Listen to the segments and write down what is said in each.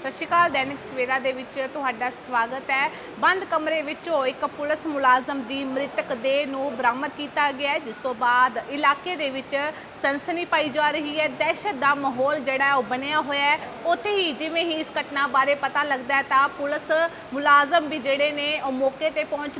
ਸਤਿ ਸ਼੍ਰੀ ਅਕਾਲ, ਦੈਨਿਕ ਸਵੇਰਾ ਦੇ ਵਿੱਚ ਤੁਹਾਡਾ ਸਵਾਗਤ ਹੈ। ਬੰਦ ਕਮਰੇ ਵਿੱਚੋਂ ਇੱਕ ਪੁਲਿਸ ਮੁਲਾਜ਼ਮ ਦੀ ਮ੍ਰਿਤਕ ਦੇਹ ਨੂੰ ਬਰਾਮਦ ਕੀਤਾ ਗਿਆ ਹੈ, ਜਿਸ ਤੋਂ ਬਾਅਦ ਇਲਾਕੇ ਦੇ ਵਿੱਚ ਸਨਸਨੀ ਪਾਈ ਜਾ ਰਹੀ ਹੈ। ਦਹਿਸ਼ਤ ਦਾ ਮਾਹੌਲ ਜਿਹੜਾ ਉਹ ਬਣਿਆ ਹੋਇਆ ਹੈ। ਉੱਥੇ ਹੀ ਜਿਵੇਂ ਹੀ ਇਸ ਘਟਨਾ ਬਾਰੇ ਪਤਾ ਲੱਗਦਾ ਹੈ, ਤਾਂ ਪੁਲਿਸ ਮੁਲਾਜ਼ਮ ਵੀ ਜਿਹੜੇ ਨੇ, ਉਹ ਮੌਕੇ ਤੇ ਪਹੁੰਚ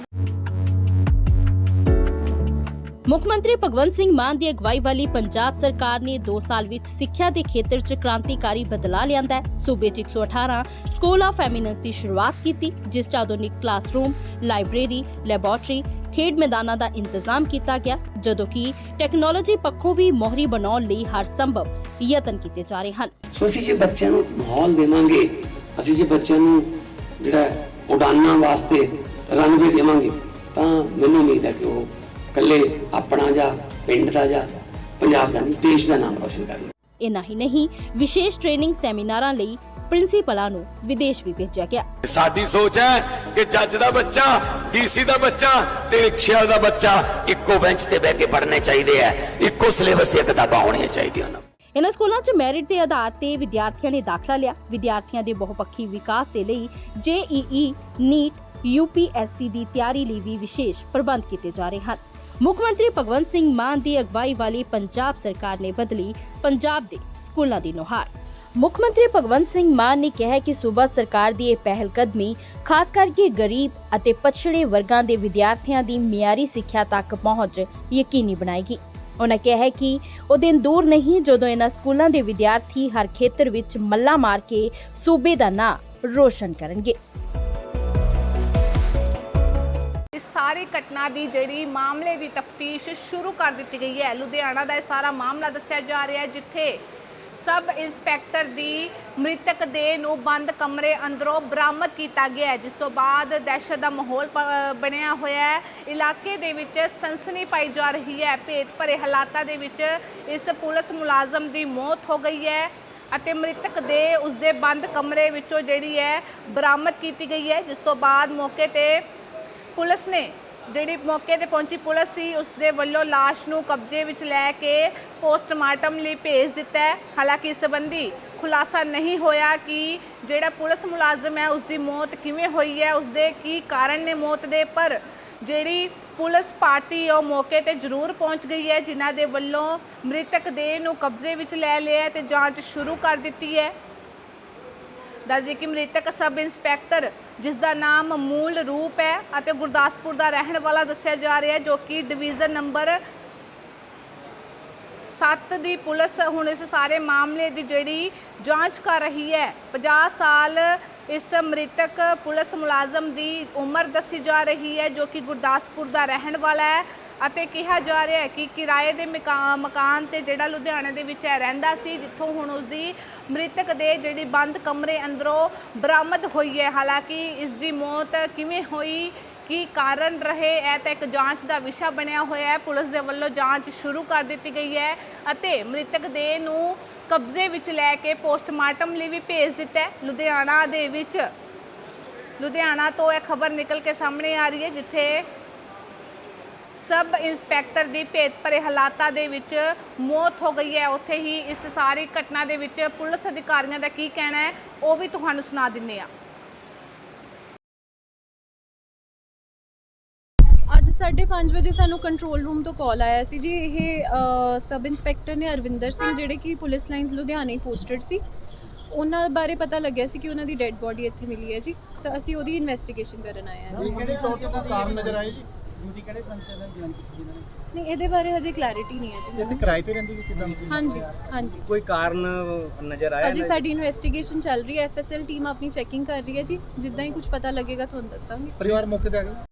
ਮੁੱਖ ਮੰਤਰੀ ਭਗਵੰਤ ਸਿੰਘ ਮਾਨ ਦੀ ਅਗਵਾਈ ਵਾਲੀ ਪੰਜਾਬ ਸਰਕਾਰ ਨੇ 2 ਸਾਲ ਵਿੱਚ ਸਿੱਖਿਆ ਦੇ ਖੇਤਰ 'ਚ ਕ੍ਰਾਂਤੀਕਾਰੀ ਬਦਲਾਅ ਲਿਆਂਦਾ ਹੈ। ਸੂਬੇ 'ਚ 118 ਸਕੂਲ ਆਫ ਐਮੀਨੈਂਸ ਦੀ ਸ਼ੁਰੂਆਤ ਕੀਤੀ, ਜਿਸ 'ਚ ਆਧੁਨਿਕ ਕਲਾਸਰੂਮ ਲਾਇਬ੍ਰੇਰੀ ਲੈਬੋਰੇਟਰੀ ਖੇਡ ਮੈਦਾਨਾਂ ਦਾ ਇੰਤਜ਼ਾਮ ਕੀਤਾ ਗਿਆ, ਜਦੋਂ ਕਿ ਟੈਕਨੋਲੋਜੀ ਪੱਖੋਂ ਵੀ ਮੋਹਰੀ ਬਣਾਉਣ ਲਈ ਹਰ ਸੰਭਵ ਯਤਨ ਕੀਤੇ ਜਾ ਰਹੇ ਹਨ। ਸੋ ਅਸੀਂ ਜੇ ਬੱਚਿਆਂ ਨੂੰ ਮਾਹੌਲ ਦੇਵਾਂਗੇ, ਅਸੀਂ ਜੇ ਬੱਚਿਆਂ ਨੂੰ ਜਿਹੜਾ ਉਡਾਨਾਂ ਵਾਸਤੇ ਰਨਵੇ ਦੇਵਾਂਗੇ, ਤਾਂ ਮੈਨੂੰ ਉਮੀਦ ਹੈ ਕਿ ਉਹ ਇਕੱਲੇ ਆਪਣਾ ਜਾਂ ਪਿੰਡ ਦਾ ਜਾਂ ਪੰਜਾਬ ਦਾ ਨਹੀਂ ਦੇਸ਼ ਦਾ ਨਾਮ ਰੋਸ਼ਨ ਕਰਨਗੇ ਇੰਨਾ ਹੀ ਨਹੀਂ ਵਿਸ਼ੇਸ਼ ਟ੍ਰੇਨਿੰਗ ਸੈਮੀਨਾਰਾਂ ਲਈ ਪ੍ਰਿੰਸੀਪਲਾਂ ਨੂੰ ਵਿਦੇਸ਼ ਵੀ ਭੇਜਿਆ ਗਿਆ। ਸਾਡੀ ਸੋਚ ਹੈ ਕਿ ਜੱਜ ਦਾ ਬੱਚਾ ਡੀਸੀ ਦਾ ਬੱਚਾ ਤੇ ਰਿਕਸ਼ਾ ਦਾ ਬੱਚਾ ਇੱਕੋ ਬੈਂਚ ਤੇ ਬਹਿ ਕੇ ਪੜ੍ਹਨੇ ਚਾਹੀਦੇ ਆ। ਇੱਕੋ ਸਿਲੇਬਸ ਦੀਆਂ ਕਿਤਾਬਾਂ ਹੋਣੀਆਂ ਚਾਹੀਦੀਆਂ ਨੇ। ਇਨ੍ਹਾਂ ਸਕੂਲਾਂ 'ਚ ਮੈਰਿਟ ਦੇ ਆਧਾਰ ਤੇ ਵਿਦਿਆਰਥੀਆਂ ਨੇ ਦਾਖਲਾ ਲਿਆ। ਵਿਦਿਆਰਥੀਆਂ ਦੇ ਬਹੁਪੱਖੀ ਵਿਕਾਸ ਦੇ ਲਈ ਜੇਈਈ ਨੀਟ ਯੂਪੀਐਸਸੀ ਦੀ ਤਿਆਰੀ ਲਈ ਵੀ ਵਿਸ਼ੇਸ਼ ਪ੍ਰਬੰਧ ਕੀਤੇ ਜਾ ਰਹੇ ਹਨ। ਮੁੱਖ ਮੰਤਰੀ ਭਗਵੰਤ ਸਿੰਘ ਮਾਨ ਦੀ ਅਗਵਾਈ ਵਾਲੀ ਪੰਜਾਬ ਸਰਕਾਰ ਨੇ ਬਦਲੀ ਪੰਜਾਬ ਦੇ ਸਕੂਲਾਂ ਦੀ ਨੁਹਾਰ। ਮੁੱਖ ਮੰਤਰੀ ਭਗਵੰਤ ਸਿੰਘ ਮਾਨ ਨੇ ਕਿਹਾ ਕਿ ਸੂਬਾ ਸਰਕਾਰ ਦੀ ਇਹ ਪਹਿਲ ਕਦਮੀ ਖਾਸ ਕਰਕੇ ਗਰੀਬ ਅਤੇ ਪਛੜੇ ਵਰਗਾਂ ਦੇ ਵਿਦਿਆਰਥੀਆਂ ਦੀ ਮਿਆਰੀ ਸਿੱਖਿਆ ਤੱਕ ਪਹੁੰਚ ਯਕੀਨੀ ਬਣਾਏਗੀ। ਉਹਨਾਂ ਕਿਹਾ ਕਿ ਉਹ ਦਿਨ ਦੂਰ ਨਹੀਂ ਜਦੋਂ ਇਹਨਾਂ ਸਕੂਲਾਂ ਦੇ ਵਿਦਿਆਰਥੀ ਹਰ ਖੇਤਰ ਵਿੱਚ ਮੱਲਾ ਮਾਰ ਕੇ ਸੂਬੇ ਦਾ ਨਾਂ ਰੋਸ਼ਨ ਕਰਨਗੇ। ਸਾਰੀ ਘਟਨਾ ਦੀ ਜਿਹੜੀ ਮਾਮਲੇ ਦੀ ਤਫਤੀਸ਼ ਸ਼ੁਰੂ ਕਰ ਦਿੱਤੀ ਗਈ ਹੈ। ਲੁਧਿਆਣਾ ਦਾ ਇਹ ਸਾਰਾ ਮਾਮਲਾ ਦੱਸਿਆ ਜਾ ਰਿਹਾ ਹੈ, ਜਿੱਥੇ ਸਬ ਇੰਸਪੈਕਟਰ ਦੀ ਮ੍ਰਿਤਕ ਦੇਹ ਨੂੰ ਬੰਦ ਕਮਰੇ ਅੰਦਰੋਂ ਬਰਾਮਦ ਕੀਤਾ ਗਿਆ ਜਿਸ ਤੋਂ ਬਾਅਦ ਦਹਿਸ਼ਤ ਦਾ ਮਾਹੌਲ ਬਣਿਆ ਹੋਇਆ ਹੈ। ਇਲਾਕੇ ਦੇ ਵਿੱਚ ਸਨਸਨੀ ਪਾਈ ਜਾ ਰਹੀ ਹੈ। ਭੇਤ ਭਰੇ ਹਾਲਾਤਾਂ ਦੇ ਵਿੱਚ ਇਸ ਪੁਲਿਸ ਮੁਲਾਜ਼ਮ ਦੀ ਮੌਤ ਹੋ ਗਈ ਹੈ ਅਤੇ ਮ੍ਰਿਤਕ ਦੇ ਉਸਦੇ ਬੰਦ ਕਮਰੇ ਵਿੱਚੋਂ ਜਿਹੜੀ ਹੈ ਬਰਾਮਦ ਕੀਤੀ ਗਈ ਹੈ, ਜਿਸ ਤੋਂ ਬਾਅਦ ਮੌਕੇ ਤੇ ਪੁਲਿਸ ਨੇ ਜਿਹੜੀ ਮੌਕੇ ਤੇ ਪਹੁੰਚੀ ਪੁਲਿਸ ਸੀ ਉਸ ਦੇ ਵੱਲੋਂ ਲਾਸ਼ ਨੂੰ ਕਬਜ਼ੇ ਵਿੱਚ ਲੈ ਕੇ ਪੋਸਟਮਾਰਟਮ ਲਈ ਭੇਜ ਦਿੱਤਾ ਹੈ। ਹਾਲਾਂਕਿ ਇਸ ਸੰਬੰਧੀ ਖੁਲਾਸਾ ਨਹੀਂ ਹੋਇਆ ਕਿ ਜਿਹੜਾ ਪੁਲਿਸ ਮੁਲਾਜ਼ਮ ਹੈ ਉਸ ਦੀ ਮੌਤ ਕਿਵੇਂ ਹੋਈ ਹੈ ਉਸ ਦੇ ਕੀ ਕਾਰਨ ਨੇ ਮੌਤ ਦੇ, ਪਰ ਜਿਹੜੀ ਪੁਲਿਸ ਪਾਰਟੀ ਉਹ ਮੌਕੇ ਤੇ ਜ਼ਰੂਰ ਪਹੁੰਚ ਗਈ ਹੈ, ਜਿਨ੍ਹਾਂ ਦੇ ਵੱਲੋਂ ਮ੍ਰਿਤਕ ਦੇਹ ਨੂੰ ਕਬਜ਼ੇ ਵਿੱਚ ਲੈ ਲਿਆ ਹੈ ਤੇ ਜਾਂਚ ਸ਼ੁਰੂ ਕਰ ਦਿੱਤੀ ਹੈ। ਦੱਸਦੇ ਕਿ ਮ੍ਰਿਤਕ ਸਬ ਇੰਸਪੈਕਟਰ ਜਿਸ ਦਾ ਨਾਮ ਮੂਲ ਰੂਪ ਹੈ ਅਤੇ ਗੁਰਦਾਸਪੁਰ ਦਾ ਰਹਿਣ ਵਾਲਾ ਦੱਸਿਆ ਜਾ ਰਿਹਾ ਹੈ, ਜੋ ਕਿ ਡਿਵੀਜ਼ਨ ਨੰਬਰ 7 ਦੀ ਪੁਲਿਸ ਹੁਣ ਇਸ ਸਾਰੇ ਮਾਮਲੇ ਦੀ ਜਿਹੜੀ ਜਾਂਚ ਕਰ ਰਹੀ ਹੈ। 50 ਸਾਲ ਇਸ ਮ੍ਰਿਤਕ ਪੁਲਿਸ ਮੁਲਾਜ਼ਮ ਦੀ ਉਮਰ ਦੱਸੀ ਜਾ ਰਹੀ ਹੈ, ਜੋ ਕਿ ਗੁਰਦਾਸਪੁਰ ਦਾ ਰਹਿਣ ਵਾਲਾ ਹੈ। ਅਤੇ ਕਿਹਾ ਜਾ ਰਿਹਾ ਹੈ ਕਿ ਕਿਰਾਏ ਦੇ ਮਕਾ- ਮਕਾਨ ਤੇ ਜਿਹੜਾ ਲੁਧਿਆਣੇ ਦੇ ਵਿੱਚ ਇਹ ਰਹਿੰਦਾ ਸੀ, ਜਿੱਥੋਂ ਹੁਣ ਉਸ ਦੀ ਮ੍ਰਿਤਕ ਦੇ ਜਿਹੜੀ ਬੰਦ ਕਮਰੇ ਅੰਦਰੋਂ ਬਰਾਮਦ ਹੋਈ ਹੈ। ਹਾਲਾਂਕਿ ਇਸ ਦੀ ਮੌਤ ਕਿਵੇਂ ਹੋਈ, ਕੀ ਕਾਰਨ ਰਹੇ, ਇਹ ਤਾਂ ਇੱਕ ਜਾਂਚ ਦਾ ਵਿਸ਼ਾ ਬਣਿਆ ਹੋਇਆ ਹੈ। ਪੁਲਿਸ ਦੇ ਵੱਲੋਂ ਜਾਂਚ ਸ਼ੁਰੂ ਕਰ ਦਿੱਤੀ ਗਈ ਹੈ ਅਤੇ ਮ੍ਰਿਤਕ ਦੇ ਨੂੰ ਕਬਜ਼ੇ ਵਿੱਚ ਲੈ ਕੇ ਪੋਸਟਮਾਰਟਮ ਲਈ ਵੀ ਭੇਜ ਦਿੱਤਾ ਹੈ। ਲੁਧਿਆਣਾ ਦੇ ਵਿੱਚ, ਲੁਧਿਆਣਾ ਤੋਂ ਇਹ ਖਬਰ ਨਿਕਲ ਕੇ ਸਾਹਮਣੇ ਆ ਰਹੀ ਹੈ, ਜਿੱਥੇ ਸਬ ਇੰਸਪੈਕਟਰ ਦੀ ਭੇਤ ਭਰੇ ਹਾਲਾਤਾਂ ਦੇ ਵਿੱਚ ਮੌਤ ਹੋ ਗਈ ਹੈ। ਉੱਥੇ ਹੀ ਇਸ ਸਾਰੀ ਘਟਨਾ ਦੇ ਵਿੱਚ ਪੁਲਿਸ ਅਧਿਕਾਰੀਆਂ ਦਾ ਕੀ ਕਹਿਣਾ ਹੈ ਉਹ ਵੀ ਤੁਹਾਨੂੰ ਸੁਣਾ ਦਿੰਨੇ ਆ ਅੱਜ 5:30 ਵਜੇ ਸਾਨੂੰ ਕੰਟਰੋਲ ਰੂਮ ਤੋਂ ਕਾਲ ਆਇਆ ਸੀ ਜੀ। ਇਹ ਸਬ ਇੰਸਪੈਕਟਰ ਨੇ ਅਰਵਿੰਦਰ ਸਿੰਘ ਜਿਹੜੇ ਕਿ ਪੁਲਿਸ ਲਾਈਨਸ ਲੁਧਿਆਣੇ ਪੋਸਟਡ ਸੀ ਉਹਨਾਂ ਬਾਰੇ ਪਤਾ ਲੱਗਿਆ ਸੀ ਕਿ ਉਹਨਾਂ ਦੀ ਡੈੱਡ ਬੋਡੀ ਇੱਥੇ ਮਿਲੀ ਹੈ ਜੀ। ਤਾਂ ਅਸੀਂ ਉਹਦੀ ਇਨਵੈਸਟੀਗੇਸ਼ਨ ਕਰਨ ਆਏ ਹਾਂ। ਜੀ ਕਿਹੜੇ ਤੌਰ ਤੇ ਕਾਰਨ ਨਜ਼ਰ ਆਏ ਜੀ? ਡਿਊਟੀ ਕਿਹੜੇ ਸੰਸਥਾ ਦਾ ਜੁਆਇਨ ਕੀਤੀ ਇਹਨਾਂ ਨੇ? ਨਹੀਂ ਇਹਦੇ ਬਾਰੇ ਹਜੇ ਕਲੈਰਿਟੀ ਨਹੀਂ ਹੈ ਜੀ ਮੈਨੂੰ। ਕਿਰਾਏ ਤੇ ਰਹਿੰਦੀ ਕਿ ਕਿਦਾਂ ਹਾਂਜੀ ਹਾਂਜੀ। ਕੋਈ ਕਾਰਨ ਨਜ਼ਰ ਆਇਆ ਅਜੇ ਸਾਡੀ ਇਨਵੈਸਟੀਗੇਸ਼ਨ ਚੱਲ ਰਹੀ ਹੈ ਐਫਐਸਐਲ ਟੀਮ ਆਪਣੀ ਚੈਕਿੰਗ ਕਰ ਰਹੀ ਹੈ ਜੀ। ਜਿੱਦਾਂ ਹੀ ਕੁਝ ਪਤਾ ਲੱਗੇਗਾ ਤੁਹਾਨੂੰ ਦੱਸਾਂਗੇ। ਪਰਿਵਾਰ ਮੌਕੇ ਤੇ ਆ ਗਿਆ